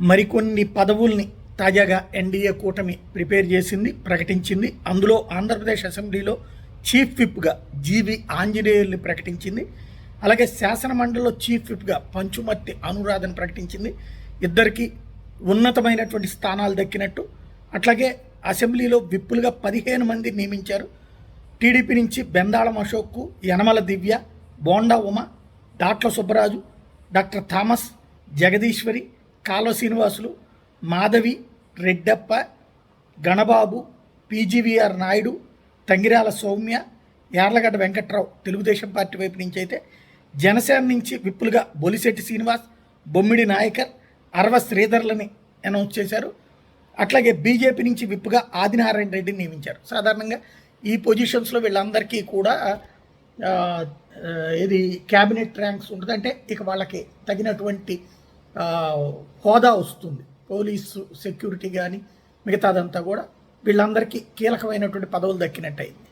మరికొన్ని పదవుల్ని తాజాగా ఎన్డీఏ కూటమి ప్రిపేర్ చేసింది ప్రకటించింది. అందులో ఆంధ్రప్రదేశ్ అసెంబ్లీలో చీఫ్ విప్గా జీవి ఆంజనేయుల్ని ప్రకటించింది. అలాగే శాసనమండలిలో చీఫ్ విప్గా పంచుమర్తి అనురాధను ప్రకటించింది. ఇద్దరికి ఉన్నతమైనటువంటి స్థానాలు దక్కినట్టు. అట్లాగే అసెంబ్లీలో విప్పులుగా పదిహేను మంది నియమించారు. టీడీపీ నుంచి Bendalam అశోక్కు Yanamala Divya Bonda Uma Datla Subbaraju doctor Thomas Jagadeeswari Kalava Srinivasulu Madhavi Reddappa Ganababu PGVR Naidu Tangirala Sowmya Yarlagadda Venkatrao. Telugu Desam party వైపు నుంచి అయితే జనసేన నుంచి విప్పులుగా బొలిశెట్టి శ్రీనివాస్ బొమ్మిడి నాయకర్ అరవ శ్రీధర్లని అనౌన్స్ చేశారు. అట్లాగే బీజేపీ నుంచి విప్పుగా ఆదినారాయణ రెడ్డిని నియమించారు. సాధారణంగా ఈ పొజిషన్స్లో వీళ్ళందరికీ కూడా ఇది క్యాబినెట్ ర్యాంక్స్ ఉంటుంది అంటే ఇక వాళ్ళకి తగినటువంటి హోదా వస్తుంది. పోలీసు సెక్యూరిటీ కానీ మిగతాదంతా కూడా వీళ్ళందరికీ కీలకమైనటువంటి పదవులు దక్కినట్టయింది.